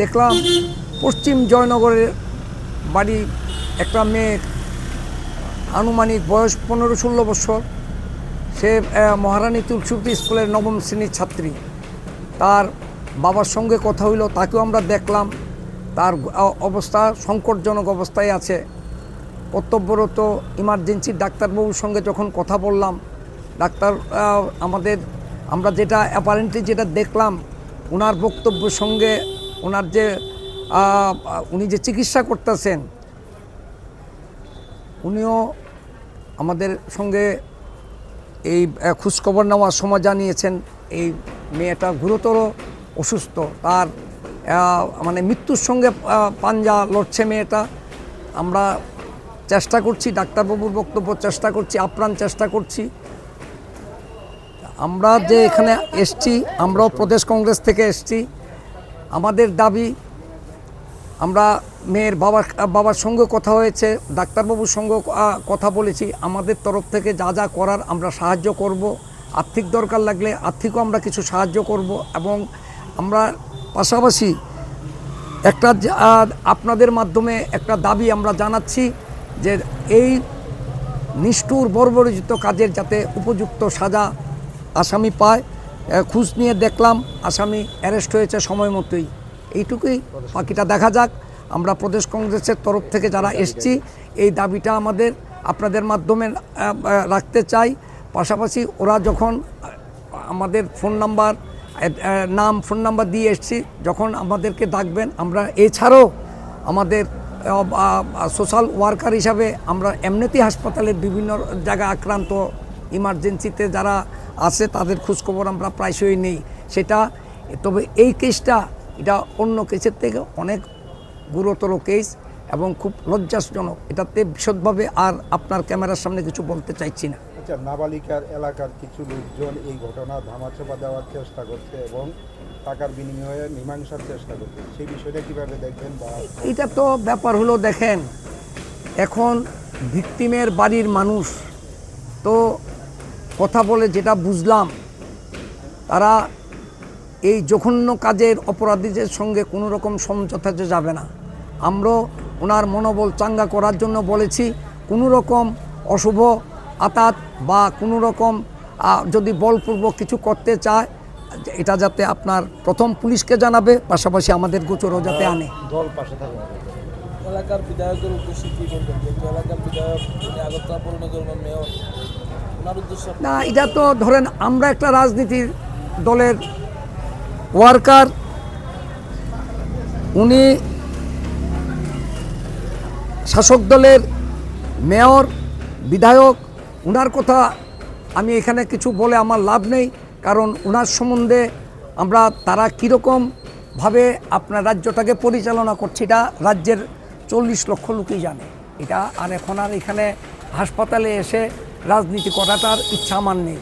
দেখলাম পশ্চিম জয়নগরের বাড়ি একটা মেয়ে আনুমানিক বয়স পনেরো ষোলো বছর। সে মহারানী তুলসুপতি স্কুলের নবম শ্রেণির ছাত্রী। তার বাবার সঙ্গে কথা হইল, তাকেও আমরা দেখলাম। তার অবস্থা সংকটজনক অবস্থায় আছে। কর্তব্যরত ইমার্জেন্সি ডাক্তারবাবুর সঙ্গে যখন কথা বললাম, ডাক্তার আমাদের, আমরা যেটা অ্যাপারেন্টলি যেটা দেখলাম ওনার বক্তব্যের সঙ্গে ওনার যে উনি যে চিকিৎসা করতেছেন, উনিও আমাদের সঙ্গে এই খোঁজখবর নেওয়ার সময় জানিয়েছেন, এই মেয়েটা গুরুতর অসুস্থ, তার মানে মৃত্যুর সঙ্গে পাঞ্জা লড়ছে মেয়েটা। আমরা চেষ্টা করছি, ডাক্তারবাবুর বক্তব্য চেষ্টা করছি, আপ্রাণ চেষ্টা করছি। আমরা যে এখানে এসছি, আমরাও প্রদেশ কংগ্রেস থেকে এসছি। আমাদের দাবি, আমরা মেয়ের বাবার বাবার সঙ্গে কথা হয়েছে, ডাক্তারবাবুর সঙ্গে কথা বলেছি, আমাদের তরফ থেকে যা যা করার আমরা সাহায্য করব। আর্থিক দরকার লাগলে আর্থিকও আমরা কিছু সাহায্য করব এবং আমরা পাশাপাশি একটা আপনাদের মাধ্যমে একটা দাবি আমরা জানাচ্ছি যে এই নিষ্ঠুর বর্বরচিত কাজের যাতে উপযুক্ত সাজা আসামি পায়। খোঁজ নিয়ে দেখলাম আসামি অ্যারেস্ট হয়েছে সময় মতোই। এইটুকুই। বাকিটা দেখা যাক। আমরা প্রদেশ কংগ্রেসের তরফ থেকে যারা এসছি, এই দাবিটা আমাদের, আপনাদের মাধ্যমে রাখতে চাই। পাশাপাশি ওরা যখন আমাদের ফোন নাম্বার নাম, ফোন নাম্বার দিয়ে এসছি, যখন আমাদেরকে ডাকবেন, আমরা এছাড়াও আমাদের সোশ্যাল ওয়ার্কার হিসাবে আমরা এমনিতেই হাসপাতালের বিভিন্ন জায়গায় আক্রান্ত, ইমার্জেন্সিতে যারা আছে তাদের খোঁজখবর আমরা প্রায়শই নেই। সেটা তবে এই কেসটা এটা অন্য কেসের থেকে অনেক গুরুতর কেস এবং খুব লজ্জাজনক। এটাতে বিশদভাবে আর আপনার ক্যামেরার সামনে কিছু বলতে চাইছি না। আচ্ছা নাবালিকার এলাকার কিছু লোকজন এই ঘটনা ধামাচাপা দেওয়ার চেষ্টা করছে এবং টাকার বিনিময়ে মীমাংসার চেষ্টা করছে। সেই বিষয়টা কীভাবে দেখবেন বা এটা তো ব্যাপার হলো দেখেন এখন ভিকটিমের বাড়ির মানুষ তো কথা বলে যেটা বুঝলাম তারা এই জঘন্য কাজের অপরাধীদের সঙ্গে কোনো রকম সমঝোতাতে যাবে না। আমরাও ওনার মনোবল চাঙ্গা করার জন্য বলেছি কোনো রকম অশুভ আতাত বা কোনো রকম যদি বলপূর্বক কিছু করতে চায় এটা যাতে আপনার প্রথম পুলিশকে জানাবে পাশাপাশি আমাদের গোচরও যাতে আনে। দল পাশে থাকবে। এলাকার বিধায়কের উদ্দেশ্যে কি বলবেন? এলাকার বিধায়ক আগরতলা পৌর নিগমের মেয়র। না, এটা তো ধরেন আমরা একটা রাজনীতির দলের ওয়ার্কার। উনি শাসক দলের মেয়র, বিধায়ক। উনার কথা আমি এখানে কিছু বলে আমার লাভ নেই, কারণ উনার সম্বন্ধে আমরা তারা কীরকমভাবে আপনার রাজ্যটাকে পরিচালনা করছে, এটা রাজ্যের চল্লিশ লক্ষ লোকই জানে। এটা আর এখন আর এখানে হাসপাতালে এসে রাজনীতি করাটার ইচ্ছা আমার নেই।